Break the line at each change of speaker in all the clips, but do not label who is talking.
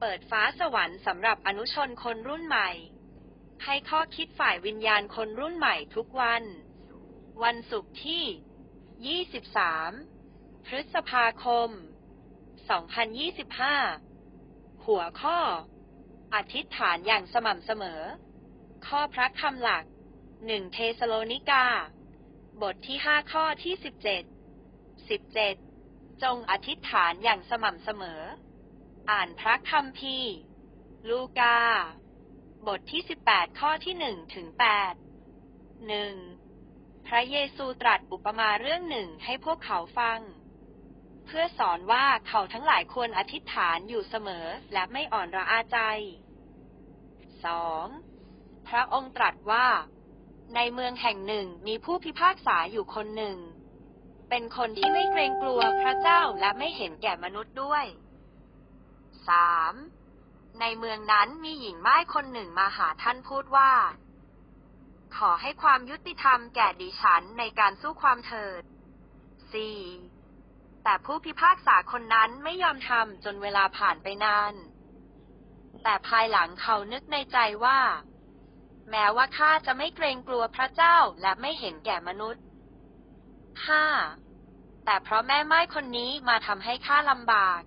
เปิดฟ้าสวรรค์สำหรับอนุชนคนรุ่นใหม่ ให้ข้อคิดฝ่ายวิญญาณคนรุ่นใหม่ทุกวัน วันศุกร์ที่ 23 พฤษภาคม 2025 หัวข้อ อธิษฐานอย่างสม่ำเสมอ ข้อพระคำหลัก 1 เทสโลนิกา บทที่ 5 ข้อที่ 17 17 จงอธิษฐานอย่างสม่ำเสมอ อ่านพระคัมภีร์ ลูกา บทที่ 18 ข้อที่1ถึง8 1. พระเยซูตรัสอุปมาเรื่องหนึ่งให้พวกเขาฟัง เพื่อสอนว่าเขาทั้งหลายควรอธิษฐานอยู่เสมอและไม่อ่อนระอาใจ 2. พระองค์ตรัสว่า ในเมืองแห่งหนึ่งมีผู้พิพากษาอยู่คนหนึ่ง เป็นคนที่ไม่เกรงกลัวพระเจ้าและไม่เห็นแก่มนุษย์ด้วย 3. ในเมืองนั้นมีหญิงไม้คนหนึ่งมาหาท่านพูดว่า ขอให้ความยุติธรรมแก่ดิฉันในการสู้ความเถิด 4. แต่ผู้พิพากษาคนนั้นไม่ยอมทำจนเวลาผ่านไปนาน แต่ภายหลังเขานึกในใจว่า แม้ว่าข้าจะไม่เกรงกลัวพระเจ้าและไม่เห็นแก่มนุษย์ 5. แต่เพราะแม่ไม้คนนี้มาทำให้ข้าลำบาก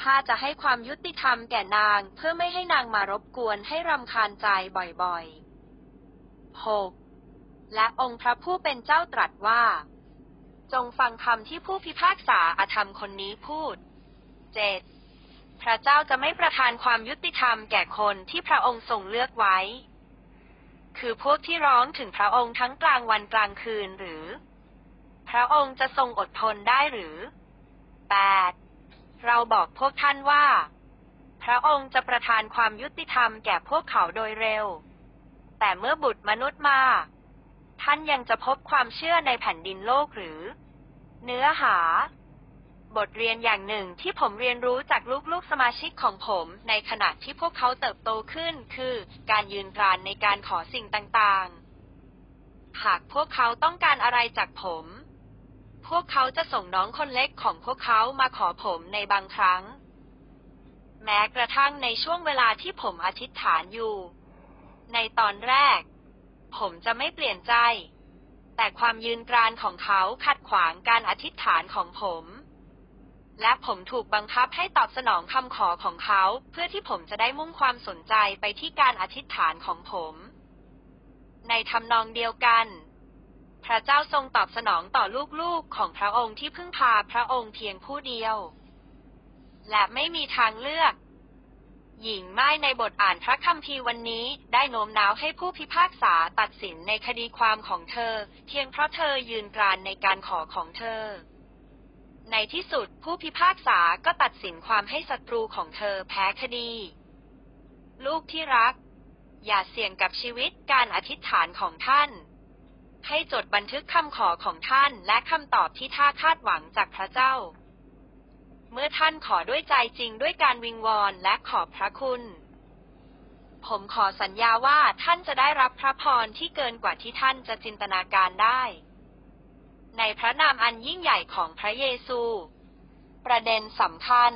ข้าจะให้ความยุติธรรมแก่นางเพื่อไม่ให้นางมารบกวนให้รำคาญใจบ่อยๆ 6. และองค์พระผู้เป็นเจ้าตรัสว่า จงฟังคำที่ผู้พิพากษาอาธรรมคนนี้พูด 7. พระเจ้าจะไม่ประทานความยุติธรรมแก่คนที่พระองค์ทรงเลือกไว้ คือพวกที่ร้องถึงพระองค์ทั้งกลางวันกลางคืนหรือ พระองค์จะทรงอดทนได้หรือ 8. เราบอกพวกท่านว่า พระองค์จะประทานความยุติธรรมแก่พวกเขาโดยเร็ว แต่เมื่อบุตรมนุษย์มา ท่านยังจะพบความเชื่อในแผ่นดินโลกหรือ เนื้อหา บทเรียนอย่างหนึ่งที่ผมเรียนรู้จากลูกๆสมาชิกของผมในขณะที่พวกเขาเติบโตขึ้นคือการยืนกรานในการขอสิ่งต่างๆ หากพวกเขาต้องการอะไรจากผม วกเขาจะส่งน้องคนเล็กของพวกเขามาขอผมในบางครั้ง แม้กระทั่งในช่วงเวลาที่ผมอธิษฐานอยู่ ในตอนแรก ผมจะไม่เปลี่ยนใจ แต่ความยืนกรานของเขาขัดขวางการอธิษฐานของผม และผมถูกบังคับให้ตอบสนองคำขอของเขา เพื่อที่ผมจะได้มุ่งความสนใจไปที่การอธิษฐานของผม ในทำนองเดียวกัน พระเจ้าทรงตอบสนองต่อลูกๆของพระองค์ที่พึ่งพาพระองค์เพียงผู้เดียว และไม่มีทางเลือก หญิงไม้ในบทอ่านพระคัมภีร์วันนี้ได้โน้มน้าวให้ผู้พิพากษาตัดสินในคดีความของเธอ เพียงเพราะเธอยืนกรานในการขอของเธอ ในที่สุดผู้พิพากษาก็ตัดสินความให้ศัตรูของเธอแพ้คดี ลูกที่รัก อย่าเสี่ยงกับชีวิตการอธิษฐานของท่าน ให้จดบันทึกคำขอของท่านและคำตอบที่ท่าคาดหวังจากพระเจ้า เมื่อท่านขอด้วยใจจริงด้วยการวิงวอนและขอบพระคุณ ผมขอสัญญาว่าท่านจะได้รับพระพรที่เกินกว่าที่ท่านจะจินตนาการได้ ในพระนามอันยิ่งใหญ่ของพระเยซู ประเด็นสำคัญ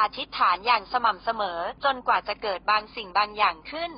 อธิษฐานอย่างสม่ำเสมอจนกว่าจะเกิดบางสิ่งบางอย่างขึ้น